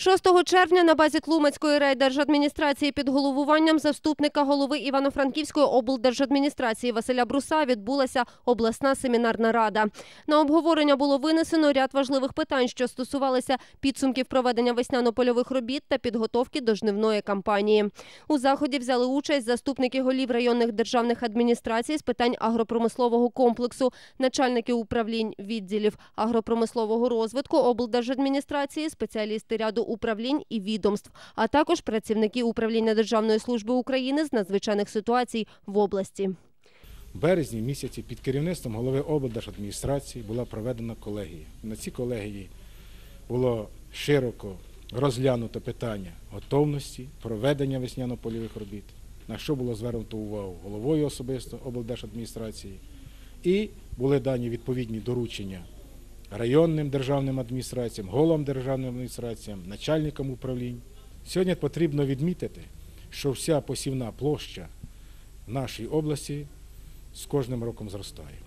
6 червня на базі Тлумацької райдержадміністрації під головуванням заступника голови Івано-Франківської облдержадміністрації Василя Бруса відбулася обласна семінарна рада. На обговорення було винесено ряд важливих питань, що стосувалися підсумків проведення весняно-польових робіт та підготовки до жнивної кампанії. У заході взяли участь заступники голів районних державних адміністрацій з питань агропромислового комплексу, начальники управлінь відділів агропромислового розвитку облдержадміністрації, спеціалісти ряду управлінь і відомств, а також працівники управління Державної служби України з надзвичайних ситуацій в області. В березні місяці під керівництвом голови облдержадміністрації була проведена колегія. На цій колегії було широко розглянуто питання готовності проведення весняно-польових робіт, на що було звернуто увагу головою особисто облдержадміністрації, і були дані відповідні доручення районним державним адміністраціям, головам державним адміністраціям, начальникам управлінь. Сьогодні потрібно відмітити, що вся посівна площа в нашій області з кожним роком зростає.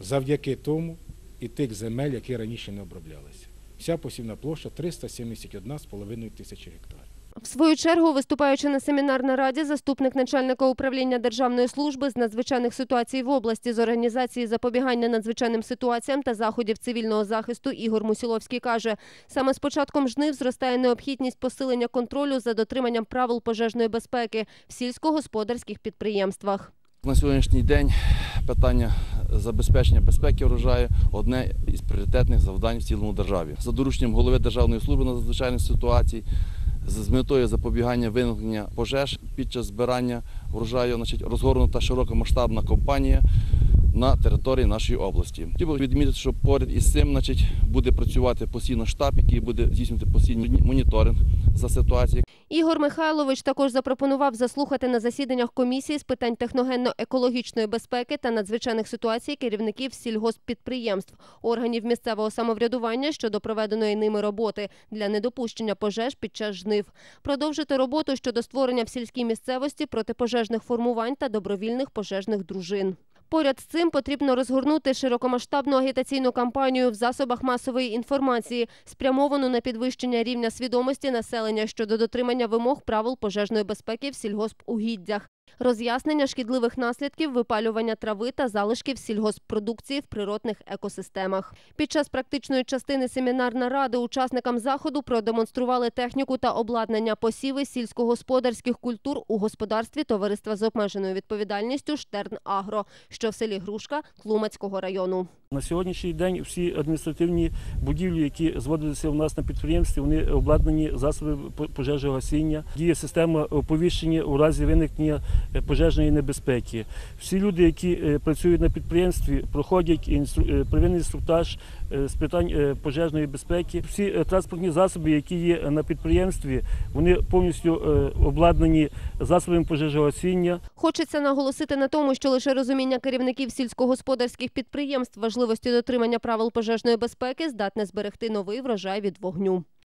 Завдяки тому і тих земель, які раніше не оброблялися. Вся посівна площа 371,5 тисячі гектарів. В свою чергу, виступаючи на семінарній раді, заступник начальника управління Державної служби з надзвичайних ситуацій в області з організації запобігання надзвичайним ситуаціям та заходів цивільного захисту Ігор Мусіловський каже, саме з початком жнив зростає необхідність посилення контролю за дотриманням правил пожежної безпеки в сільськогосподарських підприємствах. На сьогоднішній день питання забезпечення безпеки врожаю одне із пріоритетних завдань в цілому державі. За дорученням голови Державної служби надзвичайних ситуацій з метою запобігання виникнення пожеж під час збирання врожаю значить, розгорнута широкомасштабна компанія на території нашої області. Хотів би відмітити, що поряд із цим значить, буде працювати постійно штаб, який буде здійснювати постійний моніторинг за ситуацією. Ігор Михайлович також запропонував заслухати на засіданнях комісії з питань техногенно-екологічної безпеки та надзвичайних ситуацій керівників сільгосппідприємств, органів місцевого самоврядування щодо проведеної ними роботи для недопущення пожеж під час жнив, продовжити роботу щодо створення в сільській місцевості протипожежних формувань та добровільних пожежних дружин. Поряд з цим потрібно розгорнути широкомасштабну агітаційну кампанію в засобах масової інформації, спрямовану на підвищення рівня свідомості населення щодо дотримання вимог правил пожежної безпеки в сільгоспугіддях, роз'яснення шкідливих наслідків випалювання трави та залишків сільгосппродукції в природних екосистемах. Під час практичної частини семінарна рада учасникам заходу продемонстрували техніку та обладнання посіви сільськогосподарських культур у господарстві товариства з обмеженою відповідальністю Штерн Агро, що в селі Грушка Тлумацького району. На сьогоднішній день всі адміністративні будівлі, які зводилися у нас на підприємстві, вони обладнані засоби пожежогасіння. Діє система оповіщення у разі виникнення пожежної небезпеки. Всі люди, які е, працюють на підприємстві, проходять е, первинний інструктаж з питань пожежної безпеки. Всі транспортні засоби, які є на підприємстві, вони повністю обладнані засобами пожежогасіння. Хочеться наголосити на тому, що лише розуміння керівників сільськогосподарських підприємств важливості дотримання правил пожежної безпеки здатне зберегти новий врожай від вогню.